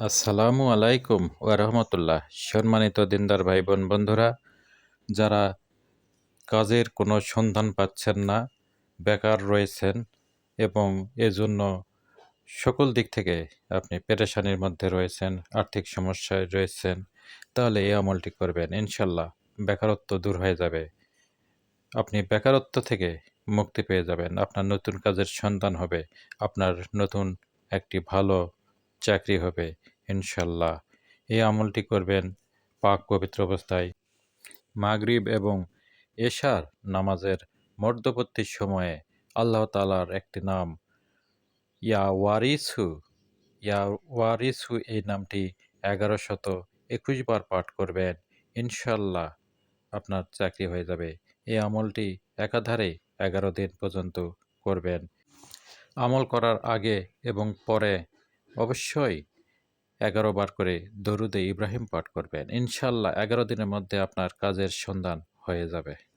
আসসালামু আলাইকুম ওয়া রাহমাতুল্লাহ। সম্মানিত দিনদার ভাই বোন বন্ধুরা, যারা কাজের কোনো সন্ধান পাচ্ছেন না, বেকার রয়েছেন এবং এজন্য সকল দিক থেকে আপনি পেরেশানির মধ্যে রয়েছেন, আর্থিক সমস্যায় রয়েছেন, তাহলে এই আমলটি করবেন। ইনশাল্লাহ বেকারত্ব দূর হয়ে যাবে। আপনি বেকারত্ব থেকে মুক্তি পেয়ে যাবেন। আপনার নতুন কাজের সন্ধান হবে। আপনার নতুন একটি ভালো চাকরি হবে। ইনশাল্লাহ। এই আমলটি করবেন পাক পবিত্র অবস্থায়। মাগরিব এবং এশার নামাজের মধ্যবর্তী সময়ে আল্লাহ তালার একটি নাম ইয়া ওয়ারিসু। ইয়া ওয়ারিসু এই নামটি এগারো শত একুশ বার পাঠ করবেন, ইনশাল্লাহ আপনার চাকরি হয়ে যাবে। এই আমলটি একাধারে এগারো দিন পর্যন্ত করবেন। আমল করার আগে এবং পরে অবশ্যই এগারো বার করে দরুদে ইব্রাহিম পাঠ করবেন। ইনশাল্লাহ এগারো দিনের মধ্যে আপনার কাজের সন্ধান হয়ে যাবে।